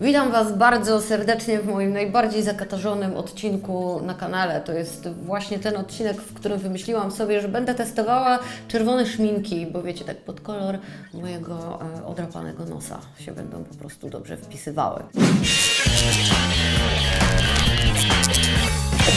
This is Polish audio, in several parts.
Witam Was bardzo serdecznie w moim najbardziej zakatarzonym odcinku na kanale. To jest właśnie ten odcinek, w którym wymyśliłam sobie, że będę testowała czerwone szminki, bo wiecie, tak pod kolor mojego e, odrapanego nosa się będą po prostu dobrze wpisywały.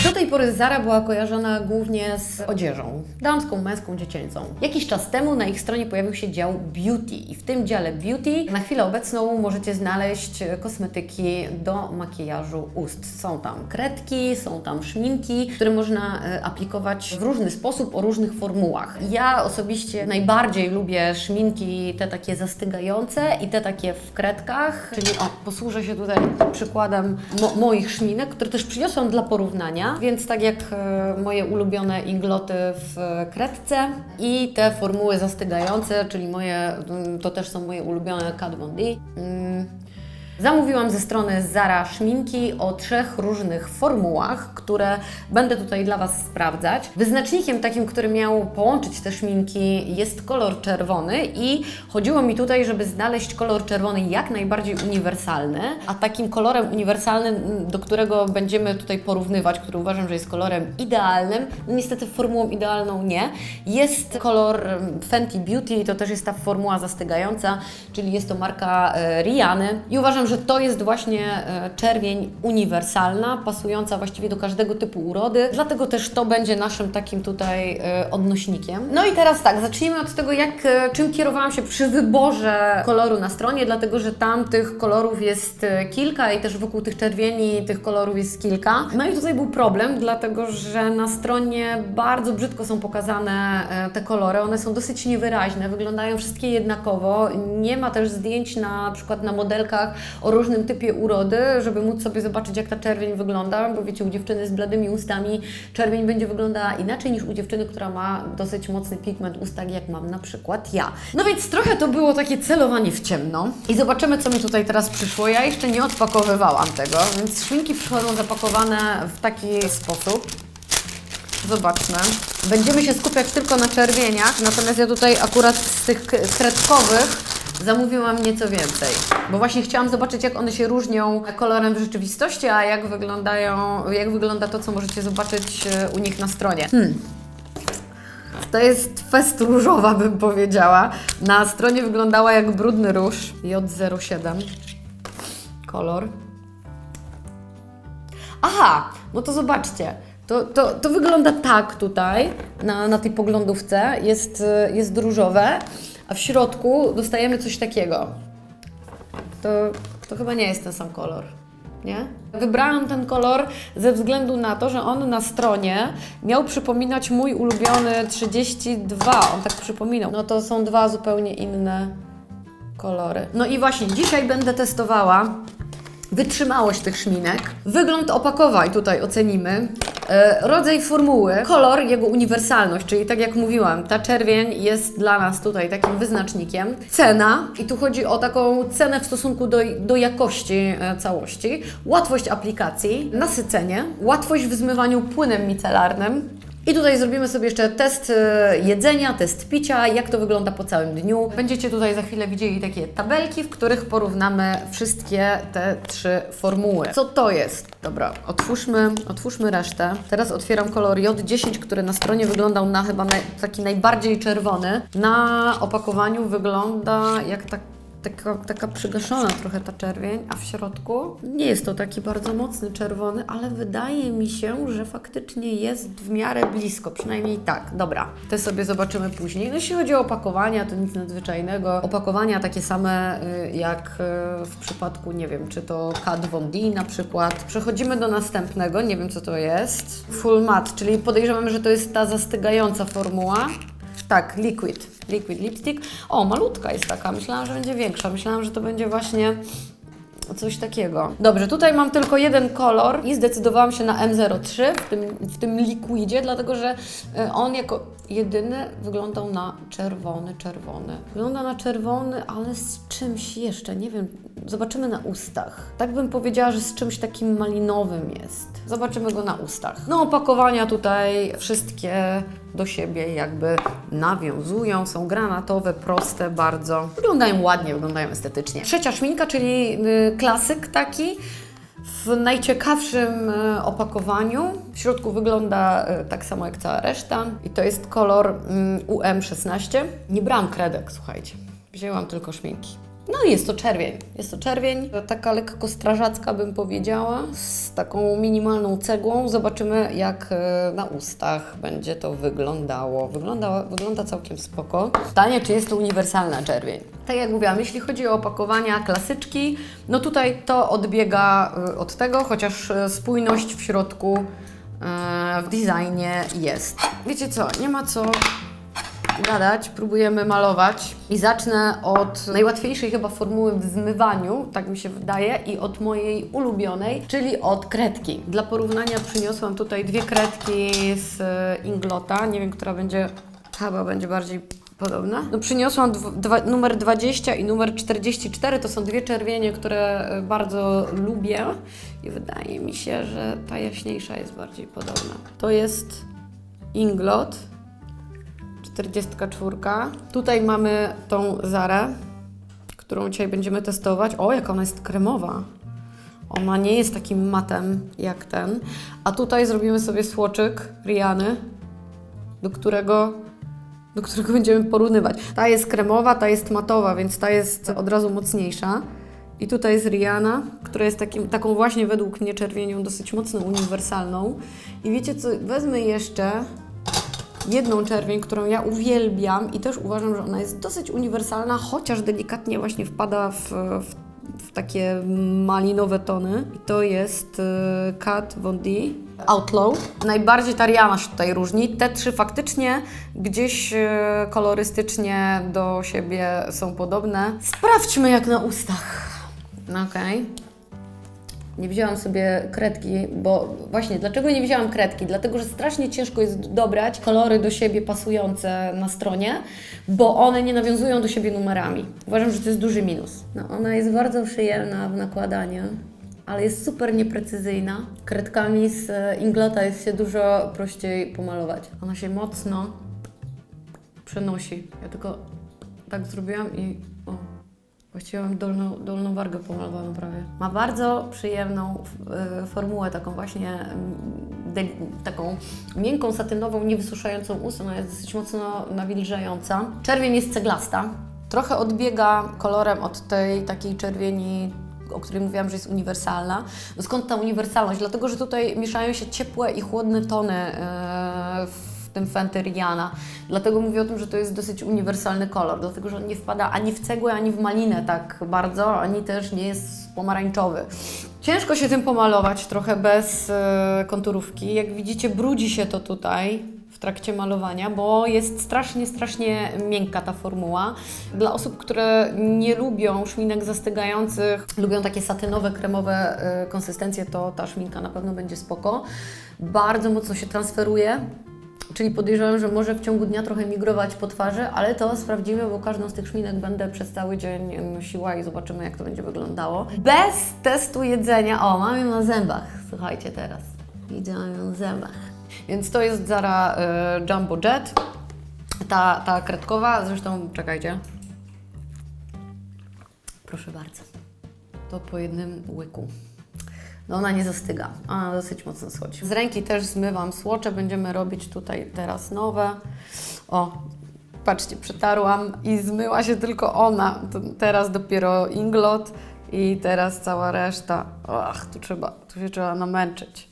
Do tej pory Zara była kojarzona głównie z odzieżą damską, męską, dziecięcą. Jakiś czas temu na ich stronie pojawił się dział beauty i w tym dziale beauty na chwilę obecną możecie znaleźć kosmetyki do makijażu ust. Są tam kredki, są tam szminki, które można e, aplikować w różny sposób, o różnych formułach. Ja osobiście najbardziej lubię szminki te takie zastygające i te takie w kredkach, czyli o, posłużę się tutaj przykładem mo- moich szminek, które też przyniosłam dla porównania, więc tak jak e, moje ulubione ingloty w kredce i te formuły zastygające, czyli moje, mm, to też są moje ulubione Kat Von D. Zamówiłam ze strony Zara szminki o trzech różnych formułach, które będę tutaj dla Was sprawdzać. Wyznacznikiem takim, który miał połączyć te szminki jest kolor czerwony i chodziło mi tutaj, żeby znaleźć kolor czerwony jak najbardziej uniwersalny, a takim kolorem uniwersalnym, do którego będziemy tutaj porównywać, który uważam, że jest kolorem idealnym, no niestety formułą idealną nie, jest kolor Fenty Beauty, to też jest ta formuła zastygająca, czyli jest to marka e, Riany i uważam, że to jest właśnie e, czerwień uniwersalna, pasująca właściwie do każdego typu urody, dlatego też to będzie naszym takim tutaj e, odnośnikiem. No i teraz tak, zacznijmy od tego, jak, e, czym kierowałam się przy wyborze koloru na stronie, dlatego że tam tych kolorów jest kilka i też wokół tych czerwieni tych kolorów jest kilka. No i tutaj był problem, dlatego że na stronie bardzo brzydko są pokazane te kolory, one są dosyć niewyraźne, wyglądają wszystkie jednakowo, nie ma też zdjęć na przykład na modelkach o różnym typie urody, żeby móc sobie zobaczyć jak ta czerwień wygląda, bo wiecie, u dziewczyny z bladymi ustami czerwień będzie wyglądała inaczej niż u dziewczyny, która ma dosyć mocny pigment ust, tak jak mam na przykład ja. No więc trochę to było takie celowanie w ciemno i zobaczymy co mi tutaj teraz przyszło. Ja jeszcze nie odpakowywałam tego, więc szminki przychodzą zapakowane w taki sposób. Zobaczmy. Będziemy się skupiać tylko na czerwieniach, natomiast ja tutaj akurat z tych kredkowych zamówiłam nieco więcej, bo właśnie chciałam zobaczyć, jak one się różnią kolorem w rzeczywistości, a jak wyglądają, jak wygląda to, co możecie zobaczyć e, u nich na stronie. Hmm. To jest fest różowa, bym powiedziała. Na stronie wyglądała jak brudny róż J07. Kolor. Aha, no to zobaczcie. To, to, to wygląda tak tutaj, na, na tej poglądówce. Jest, y, jest różowe, a w środku dostajemy coś takiego. To, to chyba nie jest ten sam kolor. Nie? Wybrałam ten kolor ze względu na to, że on na stronie miał przypominać mój ulubiony 32. On tak przypominał. No to są dwa zupełnie inne kolory. No i właśnie dzisiaj będę testowała wytrzymałość tych szminek, wygląd opakowań tutaj ocenimy, e, rodzaj formuły, kolor, jego uniwersalność, czyli tak jak mówiłam, ta czerwień jest dla nas tutaj takim wyznacznikiem, cena i tu chodzi o taką cenę w stosunku do, do jakości e, całości, łatwość aplikacji, nasycenie, łatwość w zmywaniu płynem micelarnym, i tutaj zrobimy sobie jeszcze test e, jedzenia, test picia, jak to wygląda po całym dniu. Będziecie tutaj za chwilę widzieli takie tabelki, w których porównamy wszystkie te trzy formuły. Co to jest? Dobra, otwórzmy, otwórzmy resztę. Teraz otwieram kolor J10, który na stronie wyglądał na chyba taki najbardziej czerwony. Na opakowaniu wygląda jak tak taka, taka przygaszona trochę ta czerwień, a w środku nie jest to taki bardzo mocny czerwony, ale wydaje mi się, że faktycznie jest w miarę blisko, przynajmniej tak. Dobra, te sobie zobaczymy później. No jeśli chodzi o opakowania, to nic nadzwyczajnego. Opakowania takie same y, jak y, w przypadku, nie wiem, czy to Kat Von D na przykład. Przechodzimy do następnego, nie wiem co to jest. Full matte, czyli podejrzewam, że to jest ta zastygająca formuła. Tak, liquid. Liquid lipstick. O, malutka jest taka. Myślałam, że będzie większa. Myślałam, że to będzie właśnie coś takiego. Dobrze, tutaj mam tylko jeden kolor i zdecydowałam się na M03 w tym, w tym liquidzie, dlatego że e, on jako jedyny wyglądał na czerwony, czerwony. Wygląda na czerwony, ale z czymś jeszcze, nie wiem. Zobaczymy na ustach. Tak bym powiedziała, że z czymś takim malinowym jest. Zobaczymy go na ustach. No, opakowania tutaj wszystkie do siebie jakby nawiązują, są granatowe, proste bardzo. Wyglądają ładnie, wyglądają estetycznie. Trzecia szminka, czyli y, klasyk taki w najciekawszym e, opakowaniu. W środku wygląda e, tak samo jak cała reszta i to jest kolor mm, UM16. Nie brałam kredek, słuchajcie. Wzięłam tylko szminki. No jest to czerwień. Jest to czerwień, taka lekko strażacka bym powiedziała, z taką minimalną cegłą. Zobaczymy jak e, na ustach będzie to wyglądało. Wygląda, wygląda całkiem spoko. Pytanie, czy jest to uniwersalna czerwień? Tak jak mówiłam, jeśli chodzi o opakowania klasyczki, no tutaj to odbiega e, od tego, chociaż e, spójność w środku w designie jest. Wiecie co, nie ma co gadać, próbujemy malować i zacznę od najłatwiejszej chyba formuły w zmywaniu, tak mi się wydaje, i od mojej ulubionej, czyli od kredki. Dla porównania przyniosłam tutaj dwie kredki z e, Inglota, nie wiem, która będzie, chyba będzie bardziej podobna. No przyniosłam numer 20 i numer 44, to są dwie czerwienie, które e, bardzo lubię i wydaje mi się, że ta jaśniejsza jest bardziej podobna. To jest Inglot. 44. Tutaj mamy tą Zarę, którą dzisiaj będziemy testować. O, jaka ona jest kremowa. Ona nie jest takim matem jak ten. A tutaj zrobimy sobie słoczyk Riany, do którego, do którego będziemy porównywać. Ta jest kremowa, ta jest matowa, więc ta jest od razu mocniejsza. I tutaj jest Rihanna, która jest takim, taką właśnie według mnie czerwienią dosyć mocno uniwersalną. I wiecie co, wezmę jeszcze jedną czerwień, którą ja uwielbiam i też uważam, że ona jest dosyć uniwersalna, chociaż delikatnie właśnie wpada w, w, w takie malinowe tony. I to jest y, Kat Von D. Outlaw. Najbardziej ta Rihanna się tutaj różni. Te trzy faktycznie gdzieś y, kolorystycznie do siebie są podobne. Sprawdźmy jak na ustach. Okej. Nie wzięłam sobie kredki, bo właśnie dlaczego nie wzięłam kredki? Dlatego, że strasznie ciężko jest dobrać kolory do siebie pasujące na stronie, bo one nie nawiązują do siebie numerami. Uważam, że to jest duży minus. No, ona jest bardzo przyjemna w nakładaniu, ale jest super nieprecyzyjna. Kredkami z e, Inglota jest się dużo prościej pomalować. Ona się mocno przenosi. Ja tylko tak zrobiłam i o, Właściwie mam dolną, dolną wargę pomalowaną prawie. Ma bardzo przyjemną e, formułę, taką właśnie mm, taką miękką, satynową, niewysuszającą ust. Ona jest dosyć mocno nawilżająca. Czerwień jest ceglasta. Trochę odbiega kolorem od tej takiej czerwieni o której mówiłam, że jest uniwersalna. No skąd ta uniwersalność? Dlatego, że tutaj mieszają się ciepłe i chłodne tony e, w tym Fenty. Dlatego mówię o tym, że to jest dosyć uniwersalny kolor, dlatego że on nie wpada ani w cegłę, ani w malinę tak bardzo, ani też nie jest pomarańczowy. Ciężko się tym pomalować trochę bez e, konturówki. Jak widzicie, brudzi się to tutaj w trakcie malowania, bo jest strasznie, strasznie miękka ta formuła. Dla osób, które nie lubią szminek zastygających, lubią takie satynowe, kremowe y, konsystencje, to ta szminka na pewno będzie spoko. Bardzo mocno się transferuje. Czyli podejrzewam, że może w ciągu dnia trochę migrować po twarzy, ale to sprawdzimy, bo każdą z tych szminek będę przez cały dzień nosiła i zobaczymy, jak to będzie wyglądało. Bez testu jedzenia. O, mam ją na zębach. Słuchajcie teraz. Widzę ją na zębach. Więc to jest Zara y, Jumbo Jet. Ta, ta kredkowa, zresztą czekajcie. Proszę bardzo. To po jednym łyku. No ona nie zastyga, ona dosyć mocno schodzi. Z ręki też zmywam słocze, będziemy robić tutaj teraz nowe. O, patrzcie, przetarłam i zmyła się tylko ona. To teraz dopiero inglot i teraz cała reszta. Ach, tu trzeba, tu się trzeba namęczyć.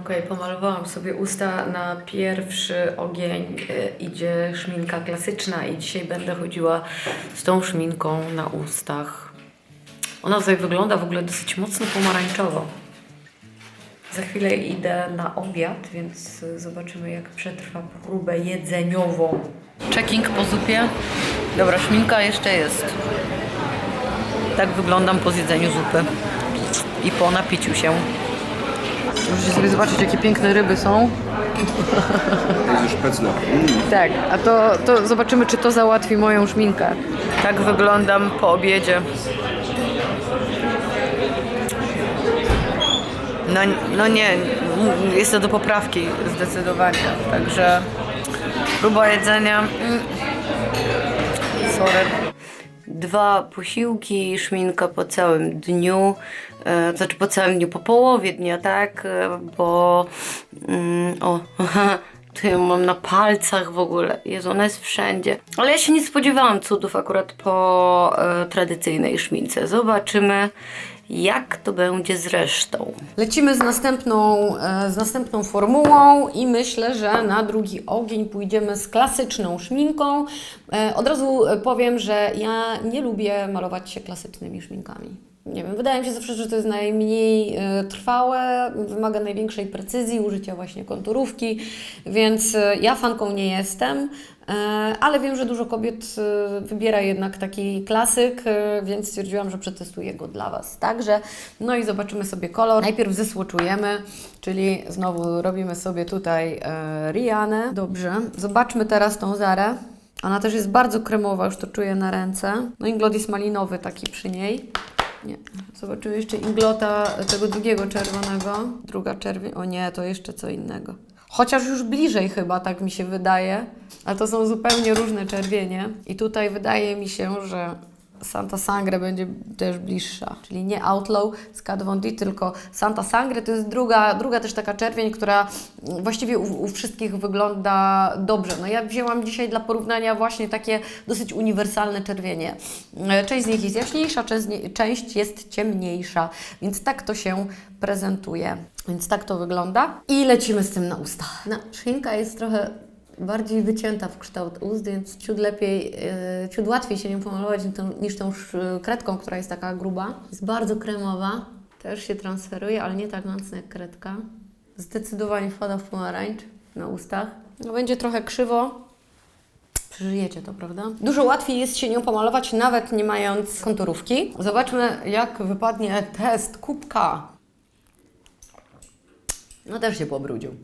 Okej, pomalowałam sobie usta na pierwszy ogień. y, Idzie szminka klasyczna i dzisiaj będę chodziła z tą szminką na ustach. Ona tutaj wygląda w ogóle dosyć mocno pomarańczowo. Za chwilę idę na obiad, więc y, zobaczymy jak przetrwa próbę jedzeniową. Checking po zupie. Dobra, szminka jeszcze jest. Tak wyglądam po zjedzeniu zupy i po napiciu się. Możecie sobie zobaczyć, jakie piękne ryby są. Jest już pecno. Mm. Tak, a to, to zobaczymy, czy to załatwi moją szminkę. Tak wyglądam po obiedzie. No, no nie, jest to do poprawki zdecydowanie. Także próba jedzenia. mm, Sorry. Dwa posiłki, szminka po całym dniu, e, znaczy po całym dniu, po połowie dnia, tak? E, bo mm, o, tu ją mam na palcach w ogóle. Jezu, ona jest wszędzie. Ale ja się nie spodziewałam cudów akurat po e, tradycyjnej szmince. Zobaczymy, jak to będzie z resztą. Lecimy z następną, e, z następną formułą i myślę, że na drugi ogień pójdziemy z klasyczną szminką. E, Od razu powiem, że ja nie lubię malować się klasycznymi szminkami. Nie wiem, wydaje mi się zawsze, że to jest najmniej e, trwałe, wymaga największej precyzji, użycia właśnie konturówki, więc e, ja fanką nie jestem. E, Ale wiem, że dużo kobiet wybiera jednak taki klasyk, więc stwierdziłam, że przetestuję go dla Was. Także, no i zobaczymy sobie kolor. Najpierw zesłoczujemy, czyli znowu robimy sobie tutaj Rianę. Dobrze. Zobaczmy teraz tą Zarę. Ona też jest bardzo kremowa, już to czuję na ręce. No i glot jest malinowy taki przy niej. Nie. Zobaczymy jeszcze inglota tego drugiego czerwonego. Druga czerwień. O nie, to jeszcze co innego. Chociaż już bliżej chyba, tak mi się wydaje. Ale to są zupełnie różne czerwienie. I tutaj wydaje mi się, że Santa Sangre będzie też bliższa. Czyli nie Outlaw z Kat Von D, tylko Santa Sangre to jest druga, druga też taka czerwień, która właściwie u, u wszystkich wygląda dobrze. No ja wzięłam dzisiaj dla porównania właśnie takie dosyć uniwersalne czerwienie. E, Część z nich jest jaśniejsza, część, jest ciemniejsza, więc tak to się prezentuje. Więc tak to wygląda. I lecimy z tym na usta. No, szynka jest trochę bardziej wycięta w kształt ust, więc ciut lepiej, yy, ciut łatwiej się nią pomalować niż tą, niż tą sz- kredką, która jest taka gruba. Jest bardzo kremowa, też się transferuje, ale nie tak mocno jak kredka. Zdecydowanie wpada w pomarańcz na ustach. No, będzie trochę krzywo, Przeżyjecie to, prawda? Dużo łatwiej jest się nią pomalować, nawet nie mając konturówki. Zobaczmy, jak wypadnie test kubka. No też się pobrudził.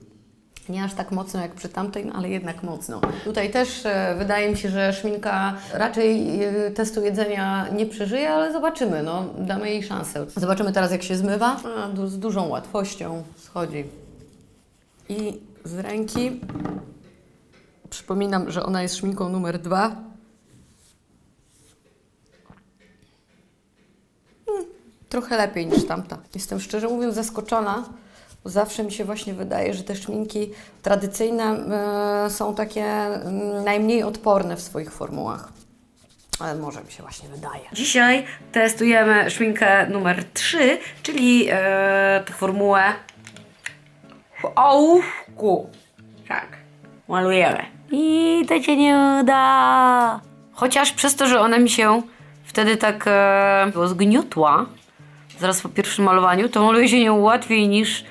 Nie aż tak mocno jak przy tamtej, no ale jednak mocno. Tutaj też e, wydaje mi się, że szminka raczej e, testu jedzenia nie przeżyje, ale zobaczymy, no damy jej szansę. Zobaczymy teraz jak się zmywa. Z dużą łatwością schodzi. I z ręki Przypominam, że ona jest szminką numer dwa. Hmm, Trochę lepiej niż tamta. Jestem szczerze mówiąc zaskoczona, zawsze mi się właśnie wydaje, że te szminki tradycyjne e, są takie mm, najmniej odporne w swoich formułach. Ale może mi się właśnie wydaje. Dzisiaj testujemy szminkę numer 3, czyli e, tę formułę w ołówku. Tak, malujemy. I to się nie uda. Chociaż przez to, że ona mi się wtedy tak e, zgniotła, zaraz po pierwszym malowaniu, to maluje się nią łatwiej niż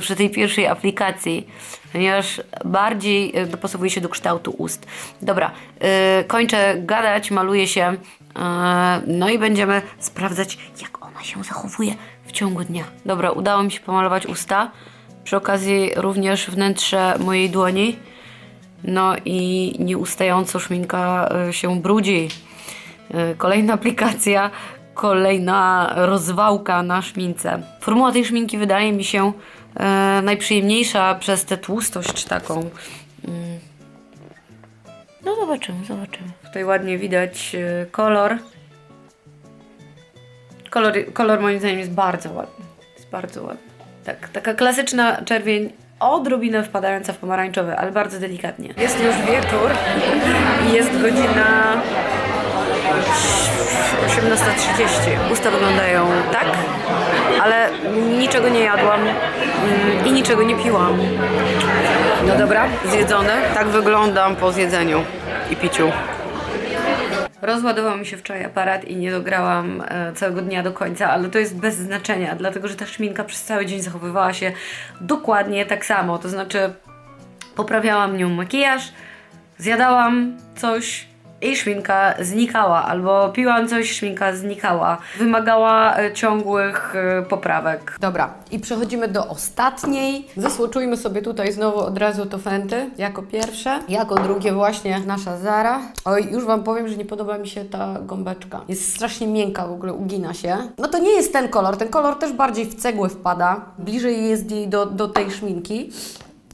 przy tej pierwszej aplikacji, ponieważ bardziej e, dopasowuje się do kształtu ust. Dobra, e, kończę gadać, maluję się, e, no i będziemy sprawdzać, jak ona się zachowuje w ciągu dnia. Dobra, udało mi się pomalować usta, przy okazji również wnętrze mojej dłoni. No i nieustająco szminka e, się brudzi. E, Kolejna aplikacja, kolejna rozwałka na szmince. Formuła tej szminki wydaje mi się e, najprzyjemniejsza przez tę tłustość taką. Mm. No zobaczymy, zobaczymy. Tutaj ładnie widać e, kolor. Kolor, kolor moim zdaniem jest bardzo ładny. Jest bardzo ładny. Tak, taka klasyczna czerwień, odrobinę wpadająca w pomarańczowy, ale bardzo delikatnie. Jest już wieczór i jest godzina 18.30. Usta wyglądają tak, ale niczego nie jadłam mm, i niczego nie piłam. No dobra, zjedzone. Tak wyglądam po zjedzeniu i piciu. Rozładował mi się wczoraj aparat i nie dograłam e, całego dnia do końca, ale to jest bez znaczenia, dlatego że ta szminka przez cały dzień zachowywała się dokładnie tak samo. To znaczy, poprawiałam nią makijaż, zjadałam coś i szminka znikała, albo piłam coś, szminka znikała. Wymagała e, ciągłych e, poprawek. Dobra, i przechodzimy do ostatniej. Zasłoczujmy sobie tutaj znowu od razu to Fenty jako pierwsze. Jako drugie właśnie nasza Zara. Oj, już Wam powiem, że nie podoba mi się ta gąbeczka. Jest strasznie miękka w ogóle, ugina się. No to nie jest ten kolor, ten kolor też bardziej w cegłę wpada. Bliżej jest jej do, do tej szminki.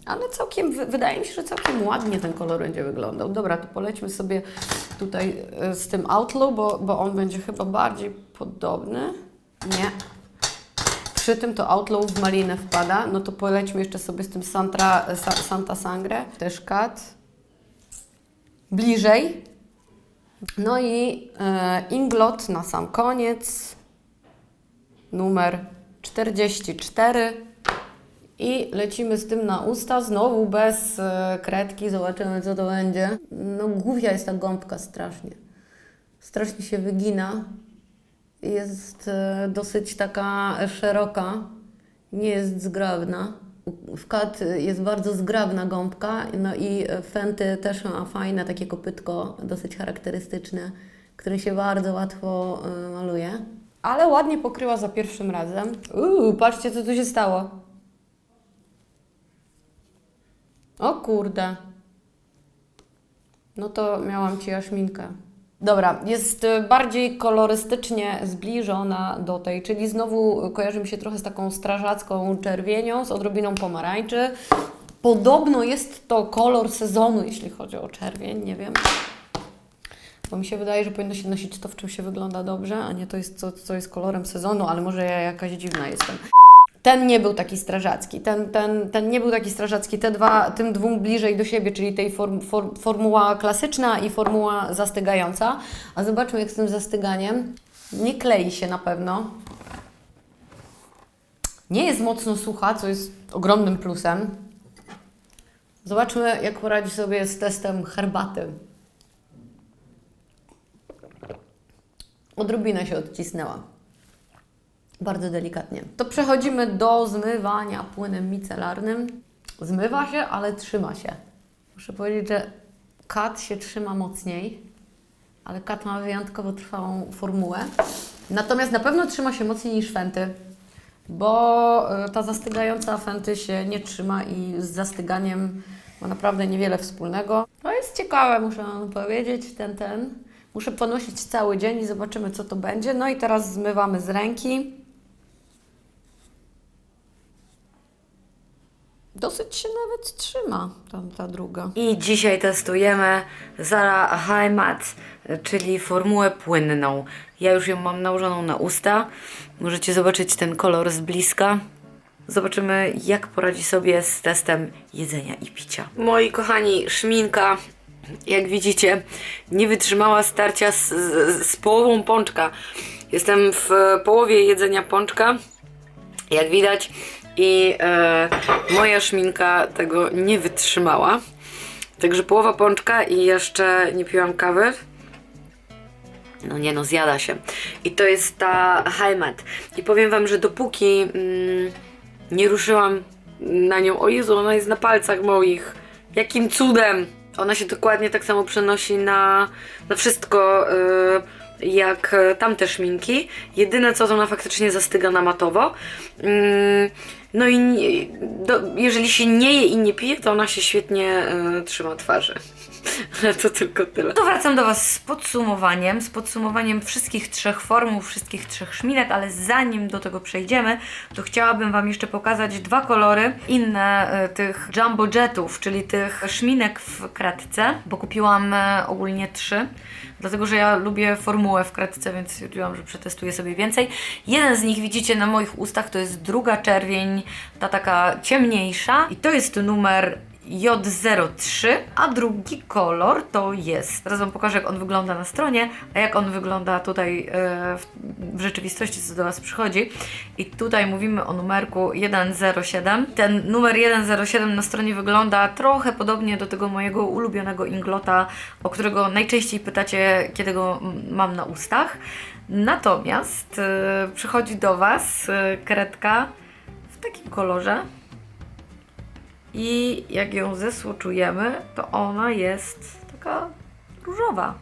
Ale całkiem, wy- wydaje mi się, że całkiem ładnie ten kolor będzie wyglądał. Dobra, to polećmy sobie tutaj e, z tym Outlaw, bo, bo on będzie chyba bardziej podobny. Nie, przy tym to Outlaw w malinę wpada, no to polećmy jeszcze sobie z tym Santra, Sa, Santa Sangre, też kat. Bliżej. No i e, Inglot na sam koniec. Numer 44. I lecimy z tym na usta, znowu bez e, kredki, zobaczymy co to będzie. No głupia jest ta gąbka strasznie. Strasznie się wygina jest e, dosyć taka szeroka, nie jest zgrabna. W kat jest bardzo zgrabna gąbka, no i Fenty też ma fajne takie kopytko, dosyć charakterystyczne, które się bardzo łatwo e, maluje. Ale ładnie pokryła za pierwszym razem. Uuu, patrzcie co tu się stało. O kurde. No to miałam ci jaśminkę. Dobra, jest y, bardziej kolorystycznie zbliżona do tej, czyli znowu kojarzy mi się trochę z taką strażacką czerwienią, z odrobiną pomarańczy. Podobno jest to kolor sezonu, jeśli chodzi o czerwień, nie wiem. Bo mi się wydaje, że powinno się nosić to, w czym się wygląda dobrze, a nie to jest co, co jest kolorem sezonu, ale może ja jakaś dziwna jestem. Ten nie był taki strażacki, ten, ten, ten nie był taki strażacki, te dwa, tym dwóm bliżej do siebie, czyli tej form, form, formuła klasyczna i formuła zastygająca. A zobaczmy jak z tym zastyganiem. Nie klei się na pewno. Nie jest mocno sucha, co jest ogromnym plusem. Zobaczmy jak poradzi sobie z testem herbaty. Odrobinę się odcisnęła. Bardzo delikatnie. To przechodzimy do zmywania płynem micelarnym. Zmywa się, ale trzyma się. Muszę powiedzieć, że kat się trzyma mocniej, ale kat ma wyjątkowo trwałą formułę. Natomiast na pewno trzyma się mocniej niż Fenty, bo y, ta zastygająca Fenty się nie trzyma i z zastyganiem ma naprawdę niewiele wspólnego. To jest ciekawe, muszę Wam powiedzieć, ten, ten. Muszę ponosić cały dzień i zobaczymy, co to będzie. No i teraz zmywamy z ręki. Dosyć się nawet trzyma tam ta druga. I dzisiaj testujemy Zara Matte, czyli formułę płynną. Ja już ją mam nałożoną na usta. Możecie zobaczyć ten kolor z bliska. Zobaczymy, jak poradzi sobie z testem jedzenia i picia. Moi kochani, szminka, jak widzicie, nie wytrzymała starcia z, z, z połową pączka. Jestem w połowie jedzenia pączka jak widać. I e, moja szminka tego nie wytrzymała. Także połowa pączka i jeszcze nie piłam kawy. No nie no, zjada się. I to jest ta Matte. I powiem Wam, że dopóki mm, nie ruszyłam na nią, o Jezu, ona jest na palcach moich. Jakim cudem! Ona się dokładnie tak samo przenosi na, na wszystko, y, jak e, tamte szminki. Jedyne co, to ona faktycznie zastyga na matowo. Mm, no i nie- do, jeżeli się nie je i nie pije, to ona się świetnie y, trzyma twarzy. Ale to tylko tyle. To wracam do Was z podsumowaniem, z podsumowaniem wszystkich trzech formuł, wszystkich trzech szminek, ale zanim do tego przejdziemy, to chciałabym Wam jeszcze pokazać dwa kolory inne e, tych jumbo jetów, czyli tych szminek w kratce, bo kupiłam e, ogólnie trzy. Dlatego, że ja lubię formułę w kratce, więc stwierdziłam, że przetestuję sobie więcej. Jeden z nich widzicie na moich ustach, to jest druga czerwień, ta taka ciemniejsza. I to jest numer J03, a drugi kolor to jest. Teraz Wam pokażę, jak on wygląda na stronie, a jak on wygląda tutaj e, w, rzeczywistości, co do Was przychodzi. I tutaj mówimy o numerku 107. Ten numer 107 na stronie wygląda trochę podobnie do tego mojego ulubionego inglota, o którego najczęściej pytacie, kiedy go mam na ustach. Natomiast e, przychodzi do Was e, kredka w takim kolorze. I jak ją zesłoczujemy, to ona jest taka różowa.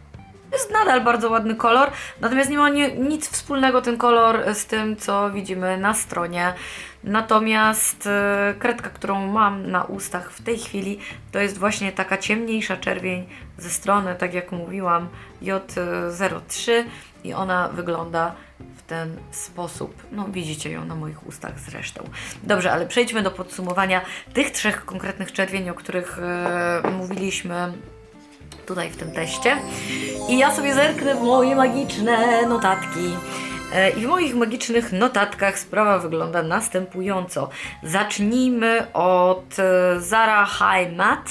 Jest nadal bardzo ładny kolor, natomiast nie ma nic wspólnego ten kolor z tym, co widzimy na stronie. Natomiast e, kredka, którą mam na ustach w tej chwili, to jest właśnie taka ciemniejsza czerwień ze strony, tak jak mówiłam, J03 i ona wygląda ten sposób. No, widzicie ją na moich ustach zresztą. Dobrze, ale przejdźmy do podsumowania tych trzech konkretnych czerwieni, o których e, mówiliśmy tutaj w tym teście. I ja sobie zerknę w moje magiczne notatki. E, I w moich magicznych notatkach sprawa wygląda następująco. Zacznijmy od e, Zara High Matte,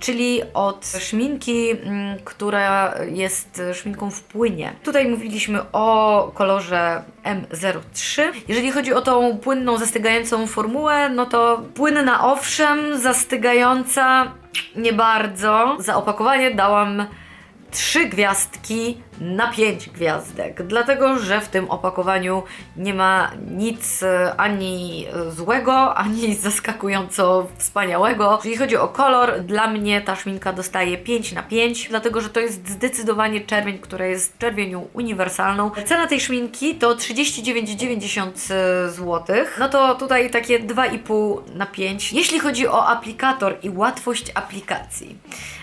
czyli od szminki, mm, która jest szminką w płynie. Tutaj mówiliśmy o kolorze M03. Jeżeli chodzi o tą płynną, zastygającą formułę, no to płynna owszem, zastygająca nie bardzo. Za opakowanie dałam trzy gwiazdki na pięć gwiazdek, dlatego że w tym opakowaniu nie ma nic e, ani e, złego, ani zaskakująco wspaniałego. Jeżeli chodzi o kolor, dla mnie ta szminka dostaje 5 na 5, dlatego że to jest zdecydowanie czerwień, która jest czerwienią uniwersalną. Cena tej szminki to 39,90 zł. No to tutaj takie 2,5 na 5. Jeśli chodzi o aplikator i łatwość aplikacji.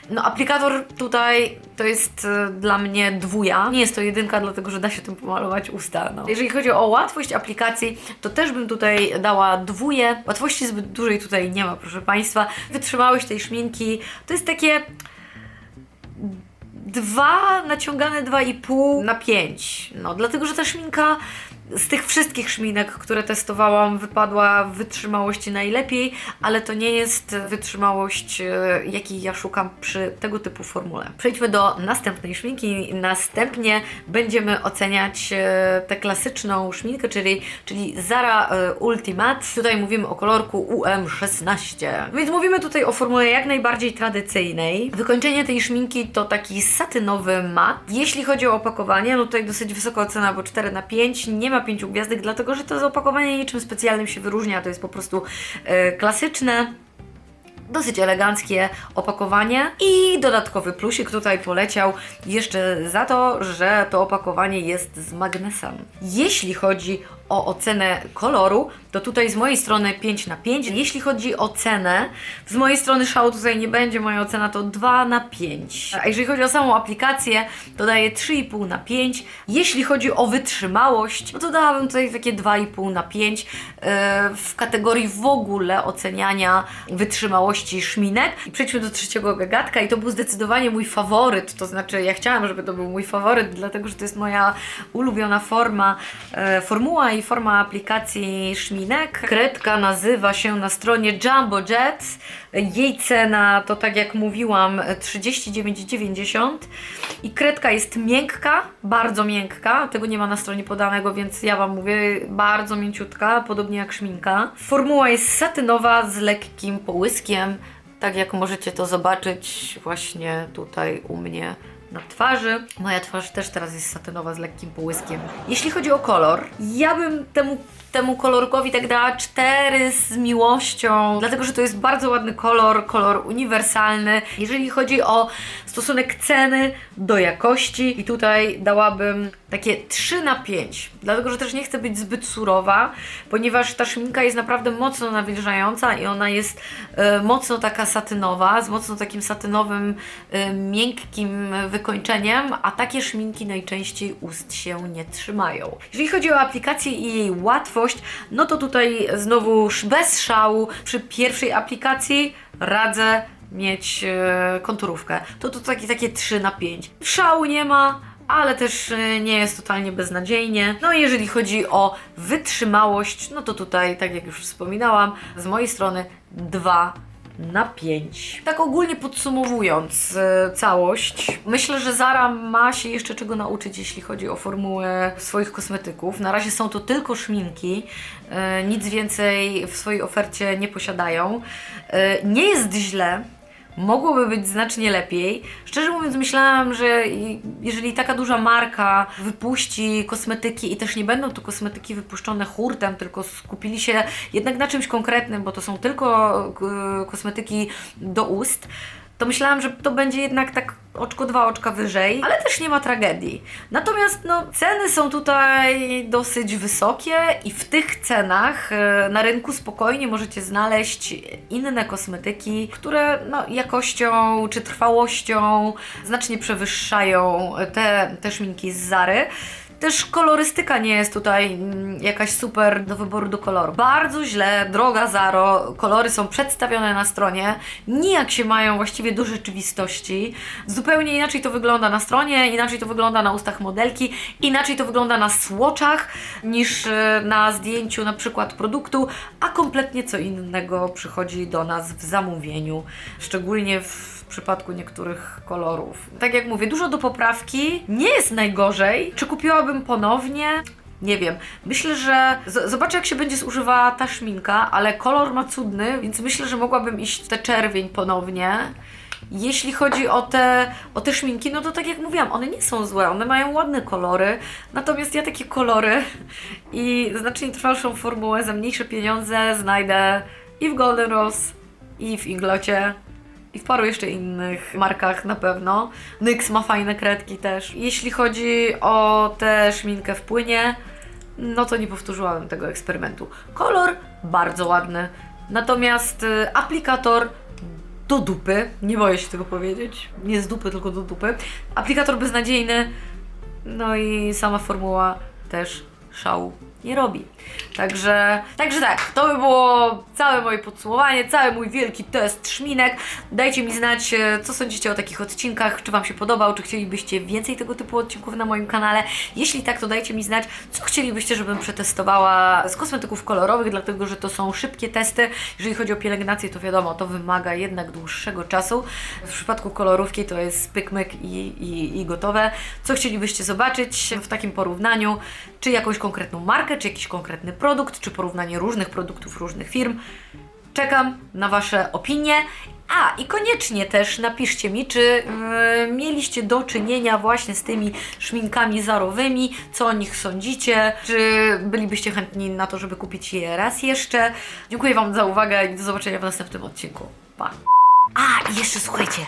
No aplikator tutaj to jest e, dla mnie dwuja. Nie jest to jedynka, dlatego że da się tym pomalować usta. No. Jeżeli chodzi o łatwość aplikacji, to też bym tutaj dała dwóje. Łatwości zbyt dużej tutaj nie ma, proszę Państwa. Wytrzymałość tej szminki to jest takie dwa naciągane 2,5 na 5. No, dlatego że ta szminka z tych wszystkich szminek, które testowałam, wypadła w wytrzymałości najlepiej, ale to nie jest wytrzymałość, e, jakiej ja szukam przy tego typu formule. Przejdźmy do następnej szminki. Następnie będziemy oceniać e, tę klasyczną szminkę, czyli, czyli Zara e, Ultimate. Tutaj mówimy o kolorku UM16. Więc mówimy tutaj o formule jak najbardziej tradycyjnej. Wykończenie tej szminki to taki satynowy mat. Jeśli chodzi o opakowanie, no tutaj dosyć wysoka ocena, bo 4 na 5. Nie ma 5 gwiazdek, dlatego że to opakowanie niczym specjalnym się wyróżnia. To jest po prostu e, klasyczne. Dosyć eleganckie opakowanie i dodatkowy plusik tutaj poleciał jeszcze za to, że to opakowanie jest z magnesem. Jeśli chodzi o ocenę koloru, to tutaj z mojej strony 5 na 5. Jeśli chodzi o cenę, z mojej strony szału tutaj nie będzie, moja ocena to 2 na 5. A jeżeli chodzi o samą aplikację, to daję 3,5 na 5. Jeśli chodzi o wytrzymałość, no to dałabym tutaj takie 2,5 na 5 yy, w kategorii w ogóle oceniania wytrzymałości szminek. I przejdźmy do trzeciego gagatka i to był zdecydowanie mój faworyt, to znaczy ja chciałam, żeby to był mój faworyt, dlatego że to jest moja ulubiona forma, e, formuła i forma aplikacji szminek. Kredka nazywa się na stronie Jumbo Jet. Jej cena to tak jak mówiłam 39,90 i kredka jest miękka, bardzo miękka. Tego nie ma na stronie podanego, więc ja Wam mówię bardzo mięciutka, podobnie jak szminka. Formuła jest satynowa z lekkim połyskiem, tak jak możecie to zobaczyć właśnie tutaj u mnie na twarzy. Moja twarz też teraz jest satynowa z lekkim połyskiem. Jeśli chodzi o kolor, ja bym temu, temu kolorkowi tak dała 4 z miłością, dlatego że to jest bardzo ładny kolor, kolor uniwersalny. Jeżeli chodzi o stosunek ceny do jakości, i tutaj dałabym takie 3 na 5, dlatego że też nie chcę być zbyt surowa, ponieważ ta szminka jest naprawdę mocno nawilżająca i ona jest e, mocno taka satynowa, z mocno takim satynowym, e, miękkim wykończeniem, a takie szminki najczęściej ust się nie trzymają. Jeżeli chodzi o aplikację i jej łatwość, no to tutaj znowu bez szału przy pierwszej aplikacji radzę mieć e, konturówkę. To to takie, takie 3 na 5. Szału nie ma, ale też e, nie jest totalnie beznadziejnie. No i jeżeli chodzi o wytrzymałość, no to tutaj, tak jak już wspominałam, z mojej strony 2 na 5. Tak ogólnie podsumowując e, całość, myślę, że Zara ma się jeszcze czego nauczyć, jeśli chodzi o formułę swoich kosmetyków. Na razie są to tylko szminki, nic więcej w swojej ofercie nie posiadają. Nie jest źle, Mogłoby być znacznie lepiej. Szczerze mówiąc, myślałam, że jeżeli taka duża marka wypuści kosmetyki i też nie będą to kosmetyki wypuszczone hurtem, tylko skupili się jednak na czymś konkretnym, bo to są tylko e, kosmetyki do ust, to myślałam, że to będzie jednak tak oczko dwa oczka wyżej, ale też nie ma tragedii. Natomiast no, ceny są tutaj dosyć wysokie i w tych cenach e, na rynku spokojnie możecie znaleźć inne kosmetyki, które no, jakością czy trwałością znacznie przewyższają te, te szminki z Zary. Też kolorystyka nie jest tutaj mm, jakaś super do wyboru do koloru. Bardzo źle, droga Zaro, kolory są przedstawione na stronie, nijak się mają właściwie do rzeczywistości. Zupełnie inaczej to wygląda na stronie, inaczej to wygląda na ustach modelki, inaczej to wygląda na swatchach niż e, na zdjęciu na przykład produktu, a kompletnie co innego przychodzi do nas w zamówieniu, szczególnie w przypadku niektórych kolorów. Tak jak mówię, dużo do poprawki, nie jest najgorzej. Czy kupiłabym ponownie? Nie wiem. Myślę, że zobaczę, jak się będzie zużywała ta szminka, ale kolor ma cudny, więc myślę, że mogłabym iść w tę czerwień ponownie. Jeśli chodzi o te, o te szminki, no to tak jak mówiłam, one nie są złe, one mają ładne kolory, natomiast ja takie kolory i znacznie trwalszą formułę za mniejsze pieniądze znajdę i w Golden Rose, i w Inglocie, i w paru jeszcze innych markach na pewno. NYX ma fajne kredki też. Jeśli chodzi o tę szminkę w płynie, no to nie powtórzyłabym tego eksperymentu. Kolor bardzo ładny, natomiast y, aplikator do dupy, nie boję się tego powiedzieć, nie z dupy, tylko do dupy. Aplikator beznadziejny, no i sama formuła też szału nie robi. Także, także tak, to by było całe moje podsumowanie, cały mój wielki test szminek. Dajcie mi znać, e, co sądzicie o takich odcinkach, czy Wam się podobał, czy chcielibyście więcej tego typu odcinków na moim kanale. Jeśli tak, to dajcie mi znać, co chcielibyście, żebym przetestowała z kosmetyków kolorowych, dlatego że to są szybkie testy. Jeżeli chodzi o pielęgnację, to wiadomo, to wymaga jednak dłuższego czasu. W przypadku kolorówki to jest pykmyk i, i, i gotowe. Co chcielibyście zobaczyć w takim porównaniu? Czy jakąś konkretną markę, czy jakiś konkretny produkt, czy porównanie różnych produktów różnych firm? Czekam na Wasze opinie. A, i koniecznie też napiszcie mi, czy yy, mieliście do czynienia właśnie z tymi szminkami zarowymi, co o nich sądzicie, czy bylibyście chętni na to, żeby kupić je raz jeszcze. Dziękuję Wam za uwagę i do zobaczenia w następnym odcinku. Pa! A, i jeszcze słuchajcie,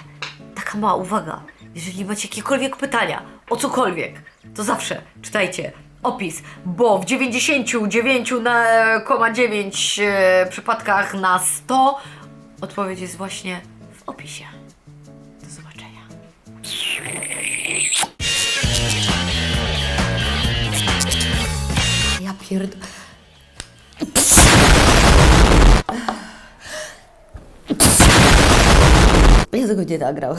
taka mała uwaga. Jeżeli macie jakiekolwiek pytania o cokolwiek, to zawsze czytajcie opis, bo w 99,9 e, przypadkach na 100 odpowiedź jest właśnie w opisie. Do zobaczenia. Ja pierd... Ja tego nie nagrał.